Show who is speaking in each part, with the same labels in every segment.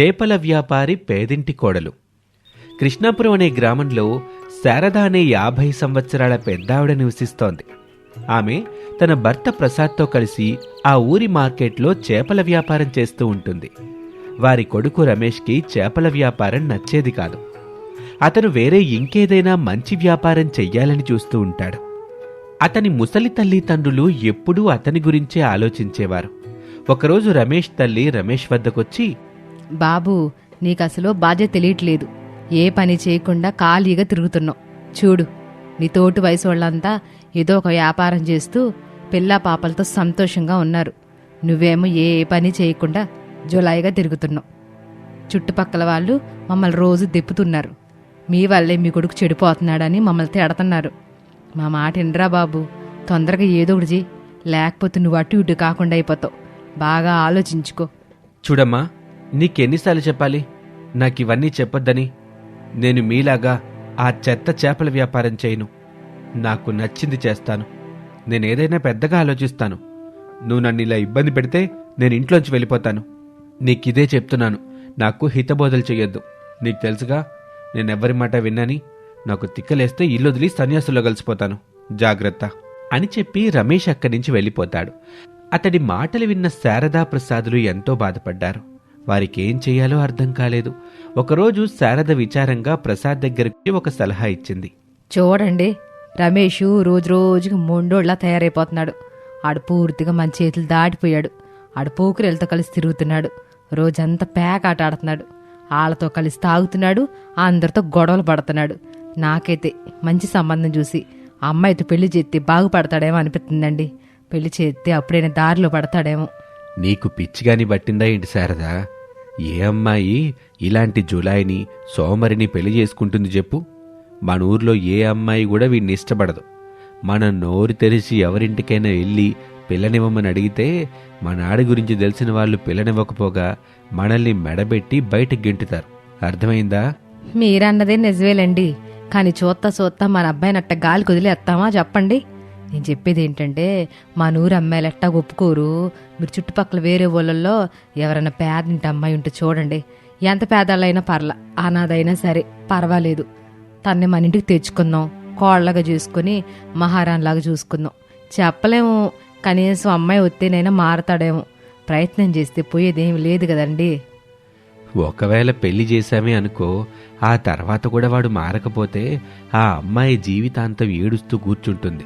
Speaker 1: చేపల వ్యాపారి పేదింటి కోడలు. కృష్ణాపురం అనే గ్రామంలో శారద అనే యాభై సంవత్సరాల పెద్దావిడ నివసిస్తోంది. ఆమె తన భర్త ప్రసాద్తో కలిసి ఆ ఊరి మార్కెట్లో చేపల వ్యాపారం చేస్తూ ఉంటుంది. వారి కొడుకు రమేష్కి చేపల వ్యాపారం నచ్చేది కాదు. అతను వేరే ఇంకేదైనా మంచి వ్యాపారం చెయ్యాలని చూస్తూ ఉంటాడు. అతని ముసలి తల్లిదండ్రులు ఎప్పుడూ అతని గురించే ఆలోచించేవారు. ఒకరోజు రమేష్ తల్లి రమేష్ వద్దకొచ్చి
Speaker 2: బాబు నీకు అసలు బాధ్యత తెలియట్లేదు. ఏ పని చేయకుండా ఖాళీగా తిరుగుతున్నావు. చూడు నీ తోటి వయసు వాళ్ళంతా ఏదో ఒక వ్యాపారం చేస్తూ పిల్ల పాపలతో సంతోషంగా ఉన్నారు. నువ్వేమో ఏ పని చేయకుండా జులాయిగా తిరుగుతున్నావు. చుట్టుపక్కల వాళ్ళు మమ్మల్ని రోజు దెప్పుతున్నారు మీ వల్లే మీ కొడుకు చెడిపోతున్నాడని మమ్మల్ని తిడుతున్నారు. మా మాట ఇండ్రా బాబు తొందరగా ఏదో ఒకటి చెయ్యి. లేకపోతే నువ్వు అటు ఇటు కాకుండా అయిపోతావు. బాగా ఆలోచించుకో.
Speaker 1: చూడమ్మా నీకెన్నిసార్లు చెప్పాలి? నాకు ఇవన్నీ చెప్పొద్దని. నేను మీలాగా ఆ చెత్త చేపల వ్యాపారం చేయను. నాకు నచ్చింది చేస్తాను. నేను ఏదైనా పెద్దగా ఆలోచిస్తాను. నువ్వు నన్ను ఇలా ఇబ్బంది పెడితే నేను ఇంట్లోంచి వెళ్ళిపోతాను. నీకిదే చెప్తున్నాను. నాకు హితబోధలు చెయ్యొద్దు. నీకు తెలుసుగా నేనెవ్వరి మాట విన్నాని. నాకు తిక్కలేస్తే ఇల్లు వదిలి సన్యాసుల్లో కలిసిపోతాను. జాగ్రత్త అని చెప్పి రమేష్ అక్కడి నుంచి వెళ్ళిపోతాడు. అతడి మాటలు విన్న శారదా ప్రసాదులు ఎంతో బాధపడ్డారు. వారికి ఏం చేయాలో అర్థం కాలేదు. ఒకరోజు శారద విచారంగా ప్రసాద్ దగ్గరికి ఒక సలహా ఇచ్చింది.
Speaker 2: చూడండి రమేష్ రోజు రోజుకి మొండోళ్ళ తయారైపోతున్నాడు. ఆడు పూర్తిగా మన చేతులు దాటిపోయాడు. ఆడు పోకురెళ్ళతో కలిసి తిరుగుతున్నాడు. రోజంతా పేకాట ఆడుతున్నాడు వాళ్ళతో కలిసి తాగుతున్నాడు అందరితో గొడవలు పడుతున్నాడు. నాకైతే మంచి సంబంధం చూసి అమ్మాయితో పెళ్ళి చేస్తే బాగుపడతాడేమో అనిపిస్తుందండి. పెళ్ళి చేస్తే అప్పుడైనా దారిలో పడతాడేమో.
Speaker 1: నీకు పిచ్చిగాని పట్టిందా ఏంటి శారదా? ఏ అమ్మాయి ఇలాంటి జులాయిని సోమరిని పెళ్ళి చేసుకుంటుంది చెప్పు. మన ఊర్లో ఏ అమ్మాయి కూడా వీడిని ఇష్టపడదు. మన నోరు తెరిచి ఎవరింటికైనా వెళ్ళి పిల్లనివ్వమని అడిగితే మన ఆడి గురించి తెలిసిన వాళ్ళు పిల్లనివ్వకపోగా మనల్ని మెడబెట్టి బయటకు గెంటుతారు. అర్థమైందా?
Speaker 2: మీరన్నదే నిజమేలండి. కానీ చూత్తా చూత్తా మన అబ్బాయిని అట్ట గాలి కుదిలేస్తామా చెప్పండి. నేను చెప్పేది ఏంటంటే మా నూరు అమ్మాయిలు ఎట్టా ఒప్పుకోరు. మీరు చుట్టుపక్కల వేరే ఊళ్ళల్లో ఎవరైనా పేదింటి అమ్మాయి ఉంటే చూడండి. ఎంత పేదాలైనా పర్ల అనాథైనా సరే పర్వాలేదు. తన్ని మన ఇంటికి తెచ్చుకుందాం. కోళ్ళగా చూసుకుని మహారాణిలాగా చూసుకుందాం. చెప్పలేము. కనీసం అమ్మాయి వస్తేనైనా మారతాడేమో. ప్రయత్నం చేస్తే పోయేదేమి లేదు కదండి.
Speaker 1: ఒకవేళ పెళ్ళి చేశామే అనుకో ఆ తర్వాత కూడా వాడు మారకపోతే ఆ అమ్మాయి జీవితాంతం ఏడుస్తూ కూర్చుంటుంది.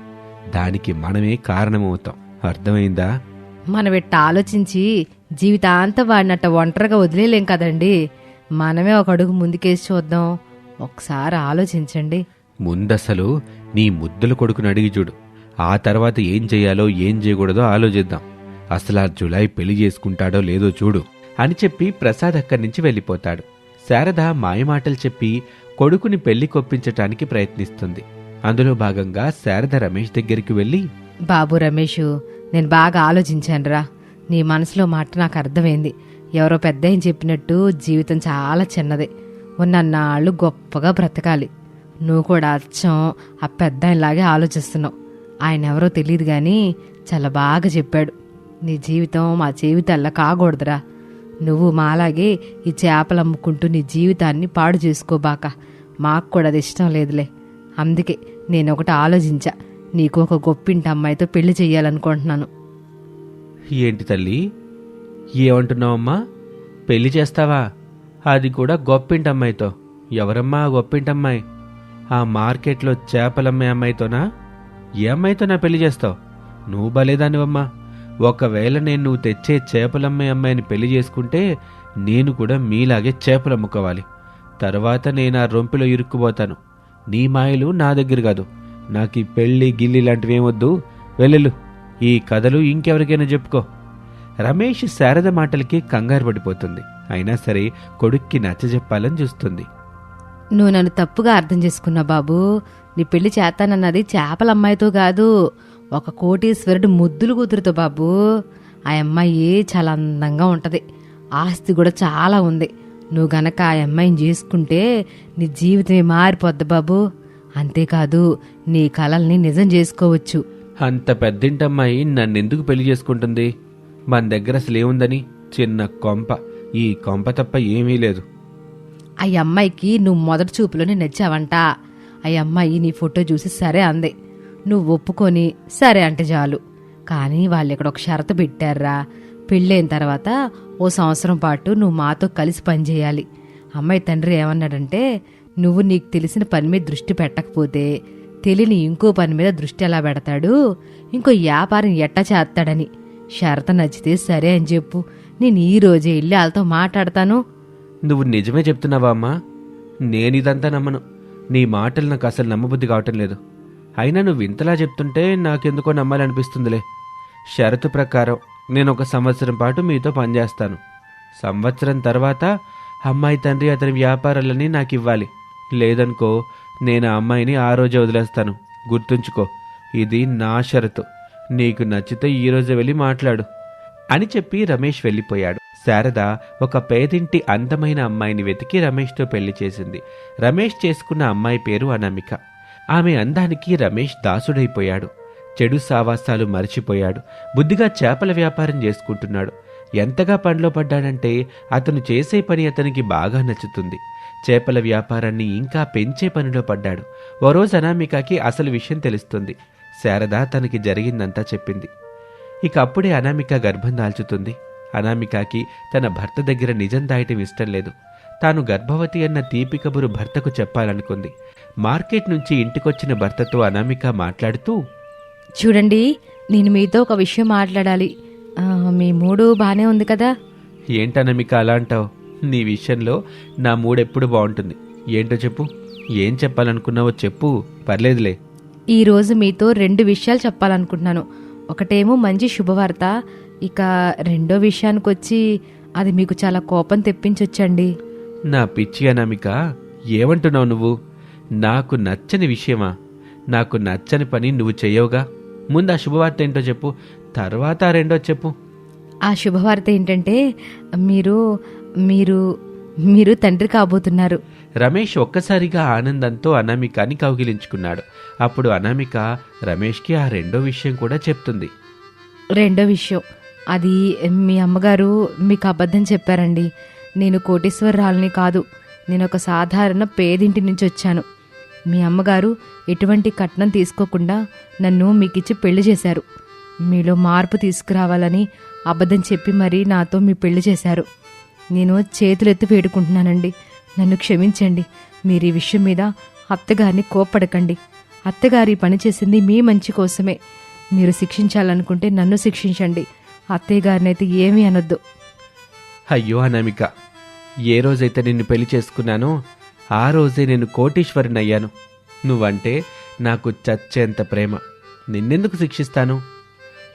Speaker 1: దానికి మనమే కారణమవుతాం. అర్థమైందా?
Speaker 2: మనం ఇట్ట ఆలోచించి జీవితాంతం వాడినట్ట ఒంటరిగా వదిలేలేం కదండి. మనమే ఒక అడుగు ముందుకేసి చూద్దాం. ఒకసారి ఆలోచించండి.
Speaker 1: ముందసలు నీ ముద్దుల కొడుకుని అడిగి చూడు. ఆ తర్వాత ఏం చేయాలో ఏం చేయకూడదో ఆలోచిద్దాం. అసలు ఆ జులై పెళ్ళి చేసుకుంటాడో లేదో చూడు అని చెప్పి ప్రసాద్ అక్కడి నుంచి వెళ్ళిపోతాడు. శారద మాయమాటలు చెప్పి కొడుకుని పెళ్ళి కొప్పించటానికి ప్రయత్నిస్తుంది. అందులో భాగంగా శారద రమేష్ దగ్గరికి వెళ్ళి
Speaker 2: బాబు రమేష్ నేను బాగా ఆలోచించానురా. నీ మనసులో మాట నాకు అర్థమైంది. ఎవరో పెద్ద చెప్పినట్టు జీవితం చాలా చిన్నది. ఉన్నన్నాళ్ళు గొప్పగా బ్రతకాలి. నువ్వు కూడా అచ్చం ఆ పెద్ద ఆయనలాగే ఆలోచిస్తున్నావు. ఆయన ఎవరో తెలియదు కానీ చాలా బాగా చెప్పాడు. నీ జీవితం మా జీవితాల్లో కాకూడదురా. నువ్వు మాలాగే ఈ చేపలు అమ్ముకుంటూ నీ జీవితాన్ని పాడు చేసుకోబాక మాకు కూడా అది ఇష్టం లేదులే. అందుకే నేను ఒకటి ఆలోచించా. నీకు ఒక గొప్పింటి అమ్మాయితో పెళ్ళి చెయ్యాలనుకుంటున్నాను.
Speaker 1: ఏంటి తల్లి? ఏమంటున్నావమ్మా? పెళ్ళి చేస్తావా? అది కూడా గొప్పింటి అమ్మాయితో. ఎవరమ్మా ఆ గొప్పింటమ్మాయి ఆ మార్కెట్లో చేపలమ్మే అమ్మాయితోనా? ఏ అమ్మాయితో నా పెళ్ళి చేస్తావు? నువ్వు బలేదానివమ్మా ఒకవేళ నేను నువ్వు తెచ్చే చేపలమ్మే అమ్మాయిని పెళ్ళి చేసుకుంటే నేను కూడా మీలాగే చేపలు అమ్ముకోవాలి తర్వాత నేను ఆ రొంపిలో ఇరుక్కుపోతాను. నీ మాయలు నా దగ్గర కాదు. నాకు ఈ పెళ్ళి గిల్లి లాంటివి ఏమొద్దు వెళ్ళు ఈ కథలు ఇంకెవరికైనా చెప్పుకో. రమేష్ శారద మాటలకి కంగారు పడిపోతుంది. అయినా సరే కొడుక్కి నచ్చజెప్పాలని చూస్తుంది.
Speaker 2: నువ్వు నన్ను తప్పుగా అర్థం చేసుకున్నా బాబు. నీ పెళ్ళి చేస్తానన్నది చేపల అమ్మాయితో కాదు. ఒక కోటీశ్వరుడు ముద్దులు కూతురుతో బాబు. ఆ అమ్మాయి చాలా అందంగా ఉంటది. ఆస్తి కూడా చాలా ఉంది. నువ్వు గనక ఆ అమ్మాయిని చేసుకుంటే నీ జీవితమే మారిపోద్ది బాబు. అంతేకాదు నీ కలల్ని నిజం చేసుకోవచ్చు.
Speaker 1: అంత పెద్దింటమ్మాయి నన్నెందుకు పెళ్ళి చేసుకుంటుంది? మన దగ్గర అసలు ఏముందని? చిన్న కొంప. ఈ కొంప తప్ప ఏమీ లేదు.
Speaker 2: ఆ అమ్మాయికి నువ్వు మొదటి చూపులోనే నచ్చావంట. ఆ అమ్మాయి నీ ఫోటో చూసి సరే అంది. నువ్వు ఒప్పుకొని సరే అంటే చాలు. కానీ వాళ్ళు ఇక్కడ ఒక షరతు పెట్టారా? పెళ్ళైన తర్వాత ఓ సంవత్సరం పాటు నువ్వు మాతో కలిసి పనిచేయాలి. అమ్మాయి తండ్రి ఏమన్నాడంటే నువ్వు నీకు తెలిసిన పని మీద దృష్టి పెట్టకపోతే తెలియని ఇంకో పని మీద దృష్టి ఎలా పెడతాడు? ఇంకో వ్యాపారం ఎట్టా చేస్తాడని. షరత నచ్చితే సరే అని చెప్పు. నేను ఈ రోజే వెళ్ళి వాళ్ళతో మాట్లాడతాను.
Speaker 1: నువ్వు నిజమే చెప్తున్నావా అమ్మా? నేను ఇదంతా నమ్మను. నీ మాటలు నాకు అసలు నమ్మబుద్ధి కావటం లేదు. అయినా నువ్వు ఇంతలా చెప్తుంటే నాకెందుకో నమ్మాలనిపిస్తుందిలే. షరతు ప్రకారం నేను ఒక సంవత్సరం పాటు మీతో పనిచేస్తాను. సంవత్సరం తర్వాత అమ్మాయి తండ్రి అతని వ్యాపారాలని నాకు ఇవ్వాలి లేదనుకో నేను ఆ అమ్మాయిని ఆ రోజే వదిలేస్తాను. గుర్తుంచుకో ఇది నా షరతు. నీకు నచ్చితే ఈ రోజే వెళ్ళి మాట్లాడు. అని చెప్పి రమేష్ వెళ్ళిపోయాడు. శారద ఒక పేదింటి అందమైన అమ్మాయిని వెతికి రమేష్తో పెళ్ళి చేసింది. రమేష్ చేసుకున్న అమ్మాయి పేరు అనామిక. ఆమె అందానికి రమేష్ దాసుడైపోయాడు. చెడు సావాసాలు మరిచిపోయాడు. బుద్ధిగా చేపల వ్యాపారం చేసుకుంటున్నాడు. ఎంతగా పనిలో పడ్డాడంటే అతను చేసే పని అతనికి బాగా నచ్చుతుంది. చేపల వ్యాపారాన్ని ఇంకా పెంచే పనిలో పడ్డాడు. ఓ రోజు అనామికకి అసలు విషయం తెలుస్తుంది. శారద తనకి జరిగిందంతా చెప్పింది. ఇక అప్పుడే అనామిక గర్భం దాల్చుతుంది. అనామికకి తన భర్త దగ్గర నిజం దాయటం ఇష్టం లేదు. తాను గర్భవతి అన్న తీపి కబురు భర్తకు చెప్పాలనుకుంది. మార్కెట్ నుంచి ఇంటికొచ్చిన భర్తతో అనామిక మాట్లాడుతూ
Speaker 2: చూడండి నేను మీతో ఒక విషయం మాట్లాడాలి. మీ మూడు బానే ఉంది కదా?
Speaker 1: ఏంటనమిక అలా అంటావు? నీ విషయంలో నా మూడెప్పుడు బాగుంటుంది. ఏంటో చెప్పు. ఏం చెప్పాలనుకున్నావో చెప్పు. పర్లేదులే.
Speaker 2: ఈ రోజు మీతో రెండు విషయాలు చెప్పాలనుకుంటున్నాను. ఒకటేమో మంచి శుభవార్త ఇక రెండో విషయానికి వచ్చి అది మీకు చాలా కోపం తెప్పించొచ్చండి.
Speaker 1: నా పిచ్చి అనామిక ఏమంటున్నావు నువ్వు? నాకు నచ్చని విషయమా? నాకు నచ్చని పని నువ్వు చెయ్యవుగా? ముందు ఆ శుభవార్త ఏంటో చెప్పు తర్వాత ఆ రెండో చెప్పు.
Speaker 2: ఆ శుభవార్త ఏంటంటే మీరు మీరు మీరు తండ్రి కాబోతున్నారు.
Speaker 1: రమేష్ ఒక్కసారిగా ఆనందంతో అనామికాని కౌగిలించుకున్నాడు. అప్పుడు అనామిక రమేష్కి ఆ రెండో విషయం కూడా చెప్తుంది.
Speaker 2: రెండో విషయం. అది మీ అమ్మగారు మీకు అబద్ధం చెప్పారండి. నేను కోటీశ్వరరాలని కాదు నేను ఒక సాధారణ పేదింటి నుంచి వచ్చాను. మీ అమ్మగారు ఎటువంటి కట్నం తీసుకోకుండా నన్ను మీకిచ్చి పెళ్ళి చేశారు. మీలో మార్పు తీసుకురావాలని అబద్ధం చెప్పి మరీ నాతో మీ పెళ్ళి చేశారు. నేను చేతులెత్తి వేడుకుంటున్నానండి. నన్ను క్షమించండి. మీరు ఈ విషయం మీద అత్తగారిని కోప్పడకండి. అత్తగారి పని చేసింది మీ మంచి కోసమే. మీరు శిక్షించాలనుకుంటే నన్ను శిక్షించండి. అత్తయ్య ఏమీ అనొద్దు.
Speaker 1: అయ్యో అనామిక ఏ రోజైతే నిన్ను పెళ్ళి చేసుకున్నానో ఆ రోజే నేను కోటీశ్వరుని అయ్యాను నువ్వంటే నాకు చచ్చేంత ప్రేమ. నిన్నెందుకు శిక్షిస్తాను?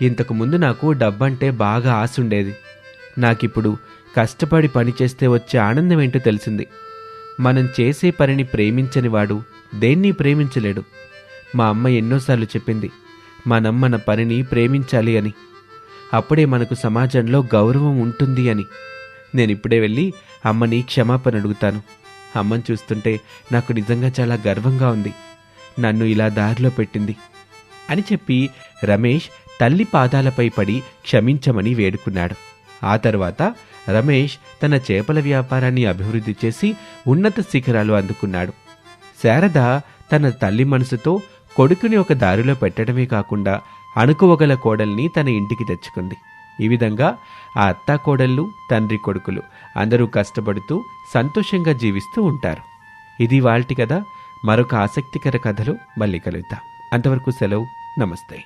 Speaker 1: ఇంతకు ముందు నాకు డబ్బంటే బాగా ఆశ ఉండేది నాకిప్పుడు కష్టపడి పని చేస్తే వచ్చే ఆనందం ఏంటో తెలిసింది. మనం చేసే పనిని ప్రేమించని వాడు దేన్ని ప్రేమించలేడు. మా అమ్మ ఎన్నోసార్లు చెప్పింది మనమ్మ మన పనిని ప్రేమించాలి అని. అప్పుడే మనకు సమాజంలో గౌరవం ఉంటుంది అని. నేను ఇప్పుడే వెళ్ళి అమ్మని క్షమాపణ అడుగుతాను. అమ్మని చూస్తుంటే నాకు నిజంగా చాలా గర్వంగా ఉంది. నన్ను ఇలా దారిలో పెట్టింది అని చెప్పి రమేష్ తల్లి పాదాలపై పడి క్షమించమని వేడుకున్నాడు. ఆ తర్వాత రమేష్ తన చేపల వ్యాపారాన్ని అభివృద్ధి చేసి ఉన్నత శిఖరాలు అందుకున్నాడు. శారద తన తల్లి మనసుతో కొడుకుని ఒక దారిలో పెట్టడమే కాకుండా అణుకువగల కోడల్ని తన ఇంటికి తెచ్చుకుంది. ఈ విధంగా ఆ అత్త కోడళ్ళు తండ్రి కొడుకులు అందరూ కష్టపడుతూ సంతోషంగా జీవిస్తూ ఉంటారు. ఇది వాల్టి కదా మరొక ఆసక్తికర కథలో మళ్ళీ కలుద్దాం. అంతవరకు సెలవు. నమస్తే.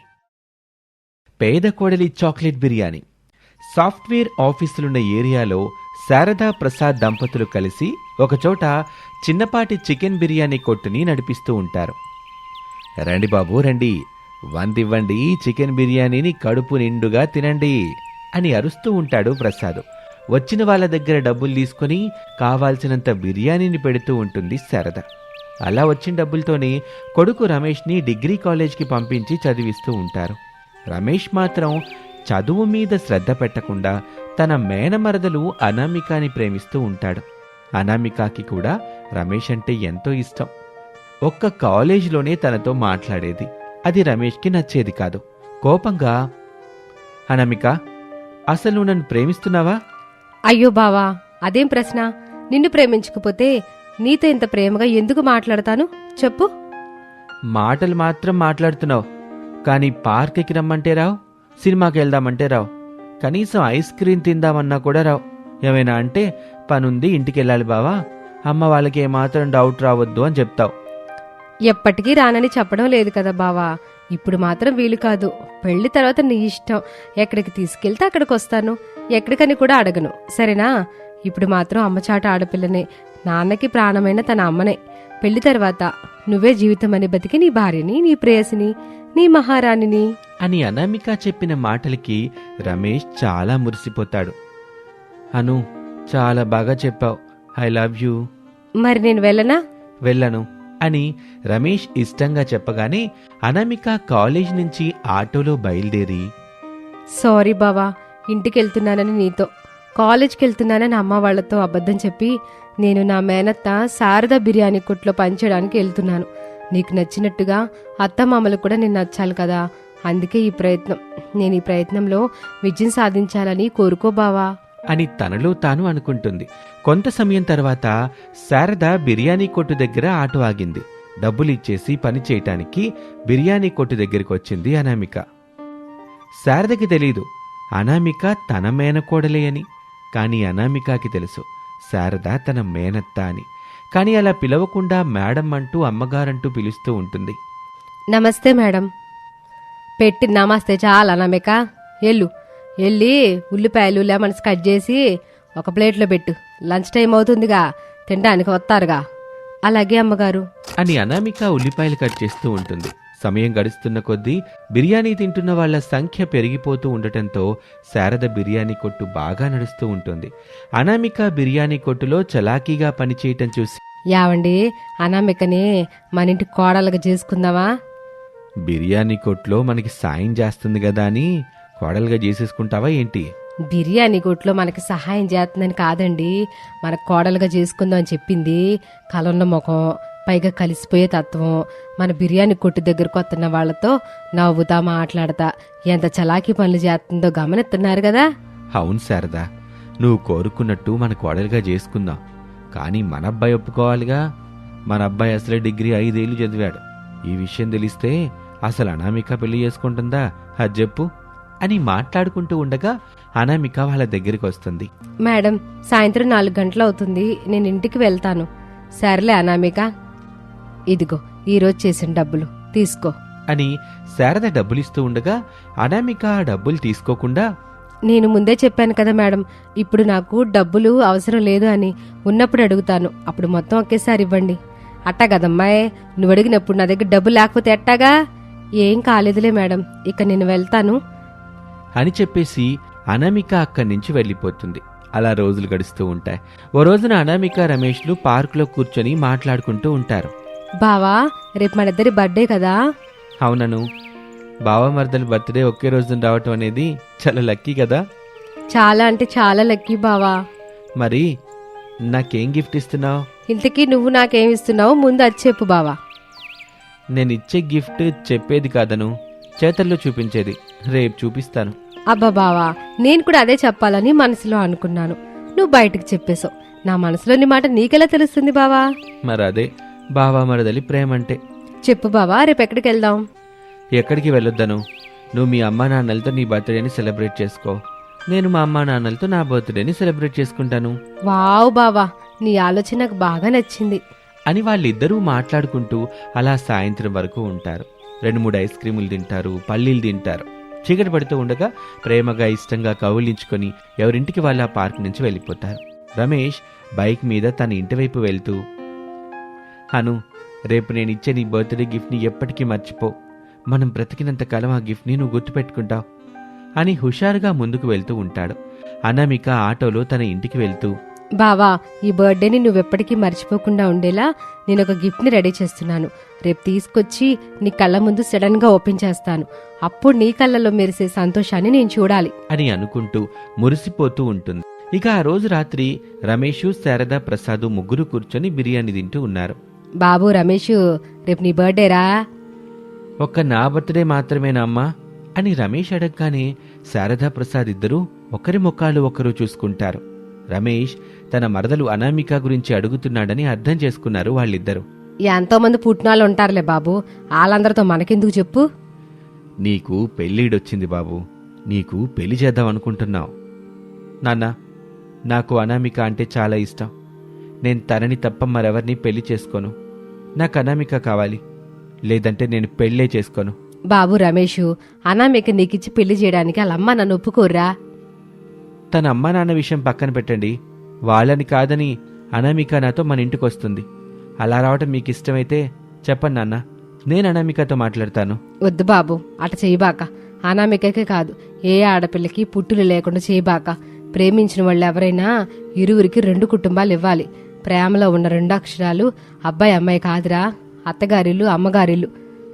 Speaker 1: పేద కోడలి చాక్లెట్ బిర్యానీ. సాఫ్ట్వేర్ ఆఫీసులున్న ఏరియాలో శారదా ప్రసాద్ దంపతులు కలిసి ఒకచోట చిన్నపాటి చికెన్ బిర్యానీ కొట్టుని నడిపిస్తూ ఉంటారు. రండి బాబు రండి. వందివ్వండి చికెన్ బిర్యానీని కడుపు నిండుగా తినండి అని అరుస్తూ ఉంటాడు ప్రసాద్. వచ్చిన వాళ్ళ దగ్గర డబ్బులు తీసుకొని కావాల్సినంత బిర్యానీని పెడుతూ ఉంటుంది శారద. అలా వచ్చిన డబ్బులతోనే కొడుకు రమేష్ని డిగ్రీ కాలేజ్కి పంపించి చదివిస్తూ ఉంటారు. రమేష్ మాత్రం చదువు మీద శ్రద్ధ పెట్టకుండా తన మేనమరదలు అనామికాని ప్రేమిస్తూ ఉంటాడు. అనామికాకి కూడా రమేష్ అంటే ఎంతో ఇష్టం. ఒక్క కాలేజీలోనే తనతో మాట్లాడేది. అది రమేష్కి నచ్చేది కాదు. కోపంగా అనామిక అసలు నన్ను ప్రేమిస్తున్నావా?
Speaker 2: అయ్యో బావా అదేం ప్రశ్న? నిన్ను ప్రేమించకపోతే నీతో ఇంత ప్రేమగా ఎందుకు మాట్లాడతాను? చెప్పు.
Speaker 1: మాటలు మాత్రం మాట్లాడుతున్నావు. కానీ పార్క్కి రమ్మంటే రావు సినిమాకి వెళ్దామంటే రావు. కనీసం ఐస్ క్రీమ్ తిందామన్నా కూడా రావు. ఏమైనా అంటే పనుంది ఇంటికి వెళ్ళాలి బావా. అమ్మ వాళ్ళకి ఏమాత్రం డౌట్ రావద్దు అని చెప్తావు.
Speaker 2: ఎప్పటికీ రానని చెప్పడం లేదు కదా బావా. ఇప్పుడు మాత్రం వీలు కాదు. పెళ్ళి తర్వాత నీ ఇష్టం. ఎక్కడికి తీసుకెళ్తే అక్కడికి వస్తాను. ఎక్కడికని కూడా అడగను. సరేనా? ఇప్పుడు మాత్రం అమ్మచాట ఆడపిల్లనే. నాన్నకి ప్రాణమైన తన అమ్మనే. పెళ్ళి తర్వాత నువ్వే జీవితం అని బతికి నీ భార్యని నీ ప్రేయసిని నీ మహారాణిని.
Speaker 1: అని అనామిక చెప్పిన మాటలకి రమేష్ చాలా మురిసిపోతాడు. అను చాలా బాగా చెప్పావు. I love you.
Speaker 2: మరి నేను వెళ్ళనా?
Speaker 1: వెళ్ళను అని రమేష్ ఇష్టంగా చెప్పగానే అనామిక కాలేజ్ నుంచి ఆటోలో బయలుదేరి
Speaker 2: సారీ బావా ఇంటికి వెళ్తున్నానని నీతో. కాలేజ్కి వెళ్తున్నానని అమ్మ వాళ్ళతో అబద్ధం చెప్పి నేను నా మేనత్త శారద బిర్యానీ కొట్లో పనిచేయడానికి వెళ్తున్నాను. నీకు నచ్చినట్టుగా అత్తమామలు కూడా నేను నచ్చాలి కదా. అందుకే ఈ ప్రయత్నం. నేను ఈ ప్రయత్నంలో విజయం సాధించాలని కోరుకో బావా.
Speaker 1: అని తనలో తాను అనుకుంటుంది. కొంత సమయం తర్వాత శారద బిర్యానీ కొట్టు దగ్గర ఆటో ఆగింది. డబ్బులు ఇచ్చేసి పని చేయటానికి బిర్యానీ కొట్టు దగ్గరికి వచ్చింది అనామిక. శారదకి తెలీదు. అనామిక తన మేనకోడలే అని. కానీ అనామికకి తెలుసు శారద తన మేనత్త అని. కానీ అలా పిలవకుండా మేడం అంటూ అమ్మగారంటూ పిలుస్తూ ఉంటుంది.
Speaker 2: నమస్తే మేడం. పెట్టి నమస్తే చాలా నమ్మక ఎల్లు వెళ్ళి ఉల్లిపాయలు లెమన్స్ కట్ చేసి ఒక ప్లేట్లో పెట్టు. లంచ్ టైం అవుతుందిగా. తినడానికి వస్తారుగా. అలాగే అమ్మగారు.
Speaker 1: అని అనామిక ఉల్లిపాయలు కట్ చేస్తూ ఉంటుంది. సమయం గడుస్తున్న కొద్దీ బిర్యానీ తింటున్న వాళ్ళ సంఖ్య పెరిగిపోతూ ఉండటంతో శారద బిర్యానీ కొట్టు బాగా నడుస్తూ ఉంటుంది. అనామిక బిర్యానీ కొట్టులో చలాకీగా పనిచేయటం చూసి
Speaker 2: యావండి అనామికని మన ఇంటి కోడలుగా చేసుకుందామా?
Speaker 1: బిర్యానీ కొట్లో మనకి సాయం చేస్తుంది కదా అని కోడలుగా చేసేసుకుంటావా ఏంటి?
Speaker 2: బిర్యానీ కొట్లో మనకి సహాయం చేస్తుందని కాదండి. మన కోడలుగా చేసుకుందాం అని చెప్పింది కలన్న ముఖం పైగా కలిసిపోయే తత్వం. మన బిర్యానీ కొట్టు దగ్గరకు వస్తున్న వాళ్ళతో నవ్వుతా మాట్లాడతా. ఎంత చలాకీ పనులు చేస్తుందో గమనిస్తున్నారు కదా?
Speaker 1: అవును శారదా. నువ్వు కోరుకున్నట్టు మన కోడలుగా చేసుకుందాం. కానీ మన అబ్బాయి ఒప్పుకోవాలిగా? మన అబ్బాయి అసలే డిగ్రీ ఐదేళ్ళు చదివాడు. ఈ విషయం తెలిస్తే అసలు అనామిక పెళ్ళి చేసుకుంటుందా? అది చెప్పు. అని మాట్లాడుకుంటూ ఉండగా అనామిక వాళ్ళ దగ్గరికి వస్తుంది.
Speaker 2: మేడం సాయంత్రం నాలుగు గంటలు అవుతుంది. నేను ఇంటికి వెళ్తాను. సర్లే అనామిక. ఇదిగో ఈరోజు చేసిన డబ్బులు తీసుకో.
Speaker 1: అని శారద డబ్బులిస్తూ ఉండగా అనామిక ఆ డబ్బులు తీసుకోకుండా
Speaker 2: నేను ముందే చెప్పాను కదా మేడం ఇప్పుడు నాకు డబ్బులు అవసరం లేదు అని ఉన్నప్పుడు అడుగుతాను. అప్పుడు మొత్తం ఒకేసారి ఇవ్వండి. అట్టా కదమ్మాయ్ నువ్వు అడిగినప్పుడు నా దగ్గర డబ్బులు లేకపోతే ఎట్టాగా? ఏం కాలేదులే మేడం ఇక నేను వెళ్తాను.
Speaker 1: అని చెప్పేసి అనామిక అక్కడి నుంచి వెళ్ళిపోతుంది. అలా రోజులు గడుస్తూ ఉంటాయి. ఓ రోజున అనామిక రమేష్లు పార్కులో కూర్చొని మాట్లాడుకుంటూ ఉంటారు.
Speaker 2: బావా రేపు మన ఇద్దరి బర్త్డే కదా?
Speaker 1: అవునను. బావమర్దల బర్త్డే ఒకే రోజున రావటం అనేది చాలా లక్కీ కదా?
Speaker 2: చాలా అంటే చాలా లక్కీ బావా.
Speaker 1: మరి నాకేం గిఫ్ట్ ఇస్తున్నావు?
Speaker 2: ఇంతకీ నువ్వు నాకేం ఇస్తున్నావు ముందు అది చెప్పు బావా.
Speaker 1: నేను ఇచ్చే గిఫ్ట్ చెప్పేది కాదను చేతల్లో చూపించేది. రేపు చూపిస్తాను.
Speaker 2: అబ్బా బావా నేను కూడా అదే చెప్పాలని మనసులో అనుకున్నాను. నువ్వు బయటకు చెప్పేశావు. నా మనసులోని మాట నీకెలా తెలుస్తుంది బావా?
Speaker 1: మరి అదే బావమరదలి ప్రేమ అంటే
Speaker 2: చెప్పు బావా రేపు ఎక్కడికి వెళ్దాం?
Speaker 1: ఎక్కడికి వెళ్ళొద్దను? నువ్వు మీ అమ్మా నాన్నలతో నీ బర్త్డేని సెలబ్రేట్ చేసుకో. నేను మా అమ్మా నాన్నలతో నా బర్త్డేని సెలబ్రేట్ చేసుకుంటాను.
Speaker 2: వావ్ బావా నీ ఆలోచన నాకు బాగా నచ్చింది.
Speaker 1: అని వాళ్ళిద్దరూ మాట్లాడుకుంటూ అలా సాయంత్రం వరకు ఉంటారు. రెండు మూడు ఐస్ క్రీములు తింటారు పల్లీలు తింటారు. చీకటి పడుతూ ఉండగా ప్రేమగా ఇష్టంగా కౌలించుకొని ఎవరింటికి వాళ్ళ ఆ పార్క్ నుంచి వెళ్ళిపోతారు. రమేష్ బైక్ మీద తన ఇంటి వైపు వెళ్తూ అను రేపు నేను ఇచ్చే నీ బర్త్డే గిఫ్ట్ని ఎప్పటికీ మర్చిపో. మనం బ్రతికినంత కాలం ఆ గిఫ్ట్ని నువ్వు గుర్తుపెట్టుకుంటావు. అని హుషారుగా ముందుకు వెళ్తూ ఉంటాడు. అనామిక ఆటోలో తన ఇంటికి వెళ్తూ
Speaker 2: బావా ఈ బర్త్డేని నువ్వెప్పటికీ మర్చిపోకుండా ఉండేలా నేను ఒక గిఫ్ట్ని రెడీ చేస్తున్నాను. రేపు తీసుకొచ్చి నీ కళ్ళ ముందు సడన్గా ఓపెన్ చేస్తాను. అప్పుడు నీ కళ్ళలో మెరిసే సంతోషాన్ని నేను చూడాలి.
Speaker 1: అని అనుకుంటూ మురిసిపోతూ ఉంటుంది. ఇక ఆ రోజు రాత్రి రమేషు శారద ప్రసాదు ముగ్గురు కూర్చొని బిర్యానీ తింటూ ఉన్నారు.
Speaker 2: బాబు రమేష్ రేపు నీ బర్త్డేరా
Speaker 1: ఒక్క నా బర్త్డే మాత్రమేనా అమ్మా? అని రమేష్ అడగగానే శారదా ప్రసాద్ ఇద్దరూ ఒకరి ముఖాలు ఒకరు చూసుకుంటారు. రమేష్ తన మరదలు అనామిక గురించి అడుగుతున్నాడని అర్థం చేసుకున్నారు వాళ్ళిద్దరూ.
Speaker 2: ఎంతో మంది పుట్టినాళ్ళు ఉంటారులే బాబు. వాళ్ళందరితో మనకెందుకు చెప్పు?
Speaker 1: నీకు పెళ్ళిడొచ్చింది బాబు. నీకు పెళ్ళి చేద్దాం అనుకుంటున్నావు. నాన్న నాకు అనామిక అంటే చాలా ఇష్టం. నేను తనని తప్ప మరెవరిని పెళ్ళి చేసుకోను. నాకు అనామిక కావాలి. లేదంటే నేను పెళ్ళే చేసుకోను.
Speaker 2: బాబు రమేషు అనామిక నీకిచ్చి పెళ్ళి చేయడానికి వాళ్ళ అమ్మ నన్ను ఒప్పుకోర్రా?
Speaker 1: తన అమ్మా నాన్న విషయం పక్కన పెట్టండి. వాళ్ళని కాదని అనామిక నాతో మన ఇంటికి వస్తుంది. అలా రావటం మీకు ఇష్టమైతే చెప్పండి నాన్న. నేను అనామికతో మాట్లాడతాను.
Speaker 2: వద్దు బాబు అట చేయబాక. అనామికకే కాదు ఏ ఆడపిల్లకి పుట్టులు లేకుండా చేయబాక. ప్రేమించిన వాళ్ళు ఎవరైనా ఇరువురికి రెండు కుటుంబాలు ఇవ్వాలి. ప్రేమలో ఉన్న రెండు అక్షరాలు అబ్బాయి అమ్మాయి కాదురా అత్తగారిల్లు అమ్మగారిల్లు.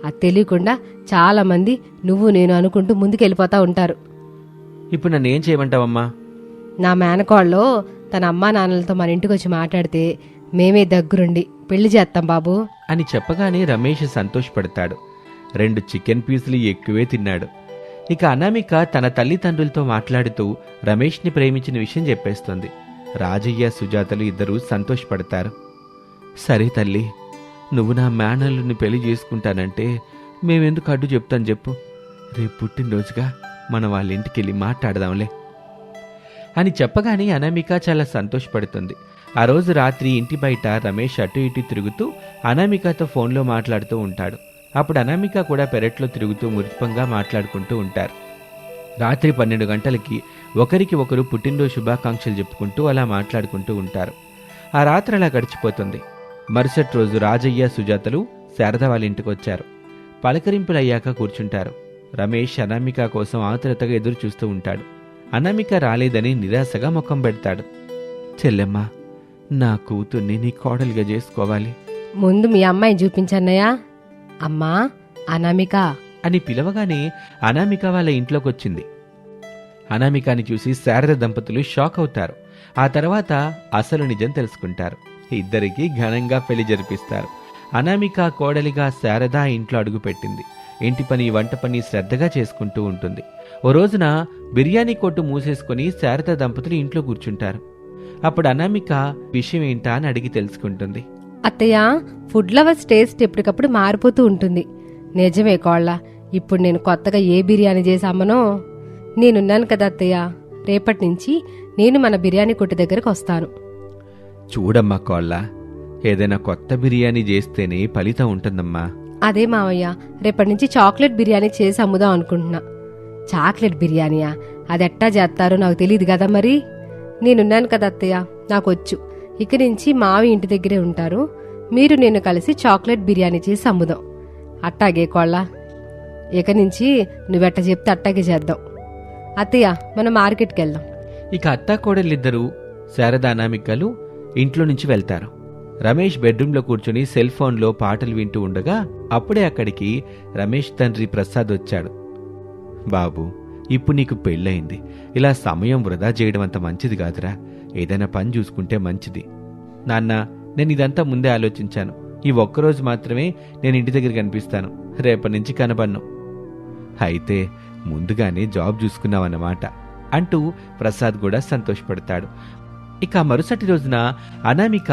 Speaker 2: అది తెలియకుండా చాలా మంది నువ్వు నేను అనుకుంటూ ముందుకెళ్ళిపోతా ఉంటారు.
Speaker 1: ఇప్పుడు నన్ను ఏం చేయమంటావమ్మా?
Speaker 2: నా మేనకోళ్ళలో తన అమ్మా నాన్నలతో మన ఇంటికి వచ్చి మాట్లాడితే మేమే దగ్గరుండి పెళ్ళి చేస్తాం బాబు.
Speaker 1: అని చెప్పగానే రమేష్ సంతోషపడతాడు. రెండు చికెన్ పీసులు ఎక్కువే తిన్నాడు. ఇక అనామిక తన తల్లిదండ్రులతో మాట్లాడుతూ రమేష్ని ప్రేమించిన విషయం చెప్పేస్తుంది. రాజయ్య సుజాతలు ఇద్దరూ సంతోషపడతారు. సరే తల్లి నువ్వు నా మేనల్లుని పెళ్ళి చేసుకుంటానంటే మేమెందుకు అడ్డు చెప్తాను చెప్పు. రేపు పుట్టినరోజుగా మనం వాళ్ళ ఇంటికి వెళ్ళి మాట్లాడదాంలే. అని చెప్పగానే అనామిక చాలా సంతోషపడుతుంది. ఆ రోజు రాత్రి ఇంటి బయట రమేష్ అటు ఇటు తిరుగుతూ అనామికతో ఫోన్లో మాట్లాడుతూ ఉంటాడు. అప్పుడు అనామిక కూడా పెరట్లో తిరుగుతూ మురిపంగా మాట్లాడుకుంటూ ఉంటారు. రాత్రి పన్నెండు గంటలకి ఒకరికి ఒకరు పుట్టినరోజు శుభాకాంక్షలు చెప్పుకుంటూ అలా మాట్లాడుకుంటూ ఉంటారు. ఆ రాత్రి అలా గడిచిపోతుంది. మరుసటి రోజు రాజయ్య సుజాతలు శారద వాళ్ళ ఇంటికి వచ్చారు. పలకరింపులు అయ్యాక కూర్చుంటారు. రమేష్ అనామిక కోసం ఆతురతగా ఎదురు చూస్తూ ఉంటాడు. అనామిక రాలేదని నిరాశగా ముఖం పెడతాడు. చెల్లెమ్మా నా కూతుర్ని నీ కోడలుగా చేసుకోవాలి.
Speaker 2: ముందు మీ అమ్మాయి చూపించన్నయ్యా. అమ్మా అనామిక
Speaker 1: అని పిలవగానే అనామిక వాళ్ళ ఇంట్లోకి వచ్చింది అనామికాని చూసి శారద దంపతులు షాక్ అవుతారు. ఆ తర్వాత అసలు నిజం తెలుసుకుంటారు. ఇద్దరికీ ఘనంగా పెళ్ళి జరిపిస్తారు. అనామిక కోడలిగా శారద ఇంట్లో అడుగుపెట్టింది ఇంటి పని వంట పని శ్రద్ధగా చేసుకుంటూ ఉంటుంది. ఓ రోజున బిర్యానీ కొట్టు మూసేసుకుని శారద దంపతులు ఇంట్లో కూర్చుంటారు. అప్పుడు అనామిక విషయం ఏంటా? అని అడిగి తెలుసుకుంటుంది.
Speaker 2: అత్తయ్య ఫుడ్ లవర్స్ టేస్ట్ ఎప్పటికప్పుడు మారిపోతూ ఉంటుంది. నిజమే కోళ్ళ ఇప్పుడు నేను కొత్తగా ఏ బిర్యానీ చేసి అమ్మనో నేనున్నాను కదా అత్తయ్య. రేపటి నుంచి నేను మన బిర్యానీ కొట్టు దగ్గరకు వస్తాను.
Speaker 1: చూడమ్మా కోళ్ళ ఏదైనా కొత్త బిర్యానీ చేస్తేనే ఫలితం ఉంటుందమ్మా.
Speaker 2: అదే మావయ్య రేపటి నుంచి చాక్లెట్ బిర్యానీ చేసి అమ్ముదాం అనుకుంటున్నా. చాక్లెట్ బిర్యానీయా? అది ఎట్టా చేస్తారో నాకు తెలియదు కదా మరి. నేనున్నాను కదా అత్తయ్య నాకు వచ్చు ఇక నుంచి మావి ఇంటి దగ్గరే ఉంటారు. మీరు నేను కలిసి చాక్లెట్ బిర్యానీ చేసి అమ్ముదాం. అట్టాగే కోళ్ళ. ఇక నుంచి నువ్వెట్ట చెప్తే అట్టాగే చేద్దాం. అత్తయ్య మనం మార్కెట్కి వెళ్దాం.
Speaker 1: ఇక అత్తా కోడలిద్దరూ శారద అనామికలు ఇంట్లో నుంచి వెళ్తారు. రమేష్ బెడ్రూమ్లో కూర్చుని సెల్ ఫోన్లో పాటలు వింటూ ఉండగా అప్పుడే అక్కడికి రమేష్ తండ్రి ప్రసాద్ వచ్చాడు. బాబు ఇప్పుడు నీకు పెళ్ళయింది. ఇలా సమయం వృధా చేయడం అంత మంచిది కాదురా. ఏదైనా పని చూసుకుంటే మంచిది. నాన్న నేను ఇదంతా ముందే ఆలోచించాను. ఈ ఒక్కరోజు మాత్రమే నేను ఇంటి దగ్గర కనిపిస్తాను. రేపటి నుంచి కనబడను. అయితే ముందుగానే జాబ్ చూసుకున్నావన్నమాట అంటూ ప్రసాద్ కూడా సంతోషపడతాడు. ఇక మరుసటి రోజున అనామిక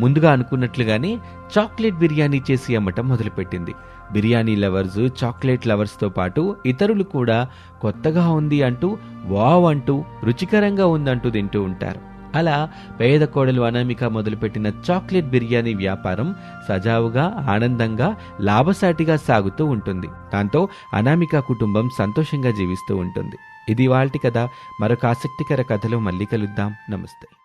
Speaker 1: ముందుగా అనుకున్నట్లుగానే చాక్లెట్ బిర్యానీ చేసి అమ్మటం మొదలుపెట్టింది. బిర్యానీ లవర్స్ చాక్లెట్ లవర్స్తో పాటు ఇతరులు కూడా కొత్తగా ఉంది అంటూ వావ్ అంటూ రుచికరంగా ఉందంటూ తింటూ ఉంటారు. అలా పేద కోడలు అనామిక మొదలుపెట్టిన చాక్లెట్ బిర్యానీ వ్యాపారం సజావుగా ఆనందంగా లాభసాటిగా సాగుతూ ఉంటుంది. దాంతో అనామిక కుటుంబం సంతోషంగా జీవిస్తూ ఉంటుంది. ఇది వాళ్ళ కథ. మరొక ఆసక్తికర కథలో మళ్ళీ కలుద్దాం. నమస్తే.